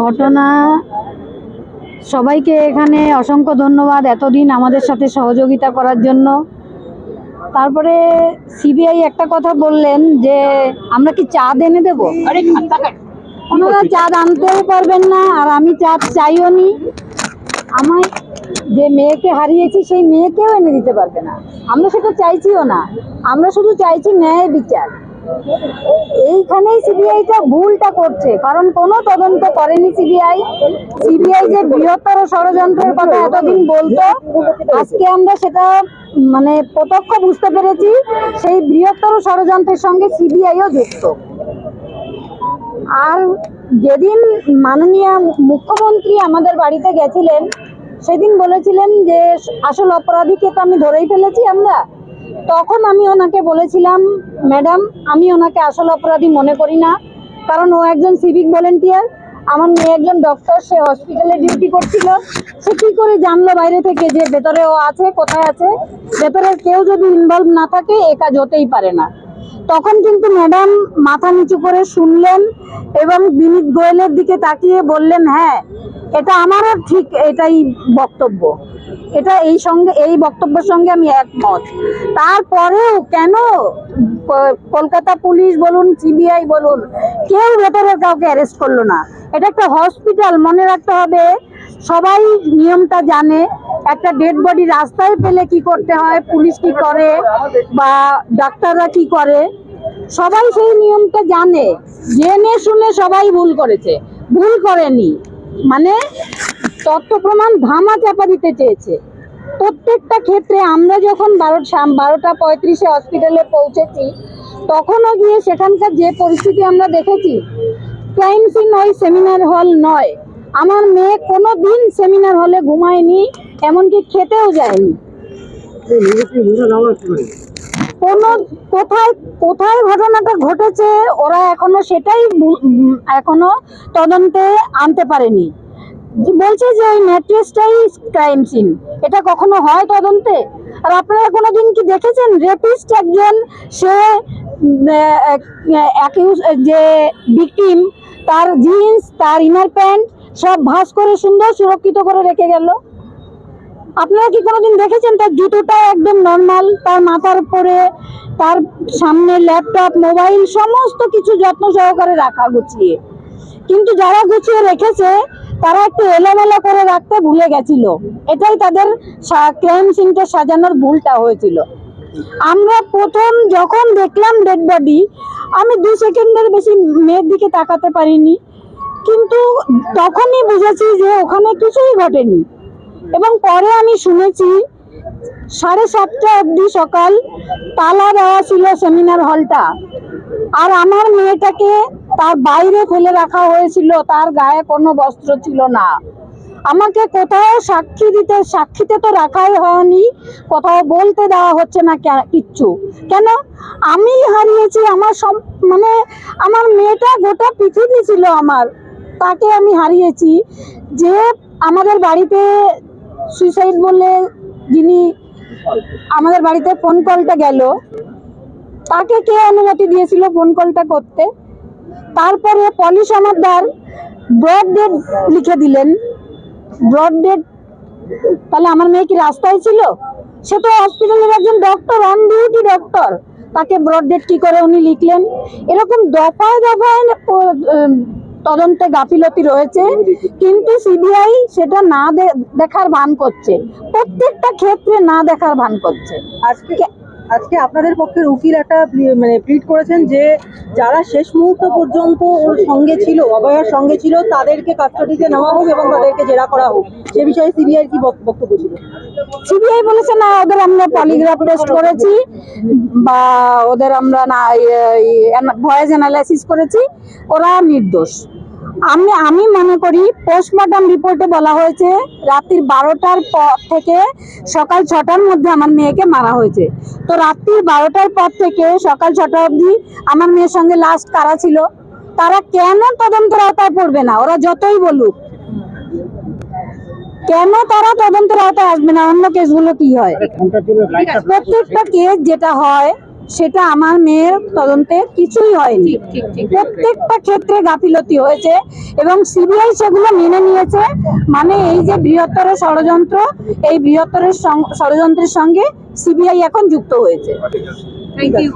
ঘটনা সবাইকে এখানে অসংখ্য ধন্যবাদ এতদিন আমাদের সাথে সহযোগিতা করার জন্য। তারপরে সিবিআই একটা কথা বললেন যে আমরা কি চাঁদ এনে দেব? ওনারা চাঁদ আনতেও পারবেন না আর আমি চাঁদ চাইও নি। আমার যে মেয়েকে হারিয়েছি সেই মেয়েকেও এনে দিতে পারবে না। আমরা সেটা চাইছিও না। আমরা শুধু চাইছি ন্যায় বিচার। এইখানেই সিবিআইটা ভুলটা করছে, কারণ কোনো তদন্ত করেনি সিবিআই। সিবিআই যে বৃহত্তর ষড়যন্ত্রের কথা এতদিন বলতো, আজকে আমরা সেটা মানে প্রত্যক্ষ বুঝতে পেরেছি, সেই বৃহত্তর ষড়যন্ত্রের সঙ্গে সিবিআইও যুক্ত। আর যেদিন মাননীয় মুখ্যমন্ত্রী আমাদের বাড়িতে গেছিলেন, সেদিন বলেছিলেন যে আসল অপরাধীকে তো আমি ধরেই ফেলেছি আমরা। তখন আমি ওনাকে বলেছিলাম, ম্যাডাম, আমি ওনাকে আসল অপরাধী মনে করি না, কারণ ও একজন সিভিক ভলেন্টিয়ার। আমার মেয়ে একজন ডক্টর, সে হসপিটালে ডিউটি করছিল। সে কী করে জানলো বাইরে থেকে যে ভেতরে ও আছে, কোথায় আছে? ভেতরে কেউ যদি ইনভলভ না থাকে, এ কাজ হতেই পারে না। তখন কিন্তু ম্যাডাম মাথা নিচু করে শুনলেন এবং বিনীত গোয়েলের দিকে তাকিয়ে বললেন হ্যাঁ এটা আমারও ঠিক এটাই বক্তব্য। এটা এই সঙ্গে, এই বক্তব্যের সঙ্গে আমি একমত। তারপরেও কেন কলকাতা পুলিশ বলুন, সিবিআই বলুন, কেউ ভেতরের কাউকে অ্যারেস্ট করল না। এটা একটা হসপিটাল, মনে রাখতে হবে। সবাই নিয়মটা জানে, একটা ডেড বডি রাস্তায় পেলে কি করতে হয়, পুলিশ কি করে, বা ডাক্তাররা কি করে, সবাই সেই নিয়মটা জানে। জেনে শুনে সবাই ভুল করেছে। ভুল করেনি। মানে তথ্য প্রমাণ ধামা চাপা দিতে চেয়েছে। প্রত্যেকটা ক্ষেত্রে আমরা যখন বারো বারোটা পঁয়ত্রিশে হসপিটালে পৌঁছেছি, তখনও গিয়ে সেখানকার যে পরিস্থিতি আমরা দেখেছি ক্রাইম সিন ওই সেমিনার হল নয়। আমার মেয়ে কোনো দিন সেমিনার হলে ঘুমায়নি, এমনকি খেতেও যায়নি। কোনো, কোথায় কোথায় ঘটনাটা ঘটেছে, ওরা সেটাই তদন্তে আনতে পারেনি। যে বলছে যে ওই ম্যাট্রেসটাই ক্রাইম এটা হয় তদন্তে? আর আপনারা কোনোদিন কি দেখেছেন রেপিস্ট একজন, সে যে ভিকটিম তার জিন্স তার ইনার প্যান্ট সব ভাঁজ করে সুন্দর সুরক্ষিত করে রেখে গেল। আপনারা কি কোনোদিন দেখেছেন তার জুতোটা একদম নর্মাল তার মাথার উপরে, তার সামনে ল্যাপটপ মোবাইল সমস্ত কিছু যত্ন সহকারে রাখা গুছিয়ে। কিন্তু যারা গুছিয়ে রেখেছে, তারা একটু এলোমেলো করে রাখতে ভুলে গেছিল। এটাই তাদের ক্রাইম সিনটা সাজানোর ভুলটা হয়েছিল। আমরা প্রথম যখন দেখলাম ডেড বডি আমি দু সেকেন্ডের বেশি মেয়ের দিকে তাকাতে পারিনি। কিন্তু তখনই বুঝেছি যে ওখানে কিছুই ঘটেনি। এবং পরে আমি শুনেছি, সাড়ে সাতটা অবধি সকাল তালা দেওয়া ছিল সেমিনার হলটা। আর আমার মেয়েটাকে তার বাইরে ফেলে রাখা হয়েছিল, তার গায়ে কোনো বস্ত্র ছিল না। আমাকে কোথাও সাক্ষী দিতে, সাক্ষীতে তো রাখাই হয়নি, কোথাও বলতে দেওয়া হচ্ছে না কিচ্ছু। কেন? আমি হারিয়েছি, আমার সব মানে আমার মেয়েটা গোটা পৃথিবী ছিল আমার। তাকে আমি হারিয়েছি যে আমাদের বাড়িতে সুইসাইড বললে যিনি আমাদের বাড়িতে ফোন কলটা গেল, তাকে কে অনুমতি দিয়েছিল ফোন কলটা করতে? তারপরে পলিশ আমাদার ব্রড ডেড লিখে দিলেন। ব্রড ডেড তাহলে আমার মেয়ে কি রাস্তায় ছিল? সে তো হসপিটালের একজন ডক্টর অন ডিউটি ডক্টর তাকে ব্রড ডেট কি করে উনি লিখলেন? এরকম দফায় দফায় তদন্তে গাফিলতি রয়েছে কিন্তু সিবিআই সেটা না দেখার ভান করছে। প্রত্যেকটা ক্ষেত্রে না দেখার ভান করছে। আজকে আজকে আপনাদের পক্ষের উকিল একটা মানে প্লিট করেছেন যে যারা শেষ মুহূর্ত পর্যন্ত ওর সঙ্গে ছিল অভয়ার সঙ্গে ছিল, তাদেরকে কাস্টাডিতে নেওয়া হোক এবং তাদেরকে জেরা করা হোক। সে বিষয়ে সিবিআই কি বক- বক্তব্য ছিল? সিবিআই বলেছে, না, ওদের আমরা পলিগ্রাফ টেস্ট করেছি বা ওদের আমরা না ভয়েস অ্যানালাইসিস করেছি। ওরা নির্দোষ। আমি আমি মনে করি পোস্টমর্টম রিপোর্টে বলা হয়েছে রাত্রির বারোটার পর থেকে সকাল ছটার মধ্যে আমার মেয়েকে মারা হয়েছে। তো রাত্রির বারোটার পর থেকে সকাল ছটা অবধি আমার মেয়ের সঙ্গে লাস্ট কারা ছিল তারা কেন তদন্তের আওতায় পড়বে না? ওরা যতই বলুক। কেন তারা তদন্তের আওতায় আসবে না? অন্য কেসগুলো কি হয়? প্রত্যেকটা কেস যেটা হয় সেটা আমার মেয়ের তদন্তে কিছুই হয়নি। প্রত্যেকটা ক্ষেত্রে গাফিলতি হয়েছে এবং সিবিআই সেগুলো মেনে নিয়েছে। মানে এই যে বৃহত্তর ষড়যন্ত্র এই বৃহত্তর ষড়যন্ত্রের সঙ্গে সিবিআই এখন যুক্ত হয়েছে। Thank you